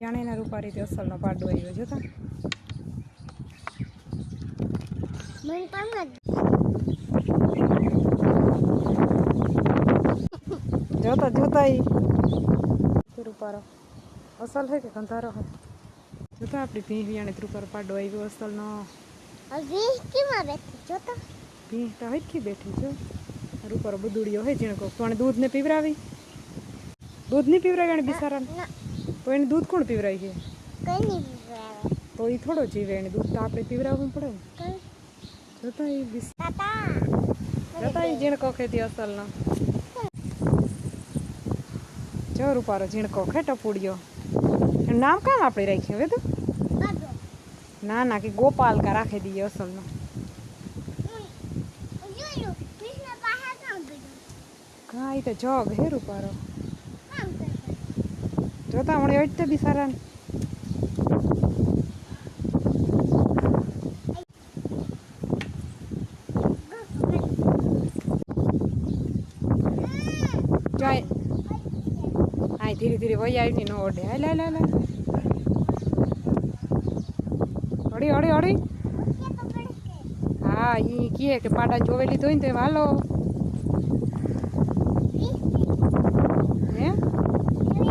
જાણીના રૂપારીથી અસલનો પાડો આવ્યો જોતા? જોતા જોતા ઈ. રૂપારો અસલ હે કે કંધારો હે જોતા આપણી ભીં વિયાણી ત્રુપારો પાડો આવ્યો અસલનો. જો તો હરખી બેઠી છો. રૂપારો બુદુડિયો હે જીણકો પણ દૂધ ને પીવરાવી દૂધ નહીં પીવરાવી ના. તો એને દૂધ કોણ પીવરાય છે કઈ નહીં પીવડાવે તો એ થોડો જીવે એને દૂધ તો આપણે પીવરાવવું પડે ને જતા એ બિસ જોતા એ ઝીણકો ખેતી અસલનો જો રૂપારો ઝીણકો ખે ટપુડ્યો નામ કામ આપણે રાખ્યું હવે તો ના ના કે ગોપાલ કા રાખી દઈએ અસલનો નો કાંઈ તો જગ હે રૂપારો જોતા હમણાં એવી રીતે બિસારાને જાય હા ધીરે ધીરે વહી આવી ન ઓઢે હાલ હાલ હાલ હાલ. હળી હળી હળી હા ઈ કહે કે પાડા જોવે લીધો હોય ને તો એમ હાલો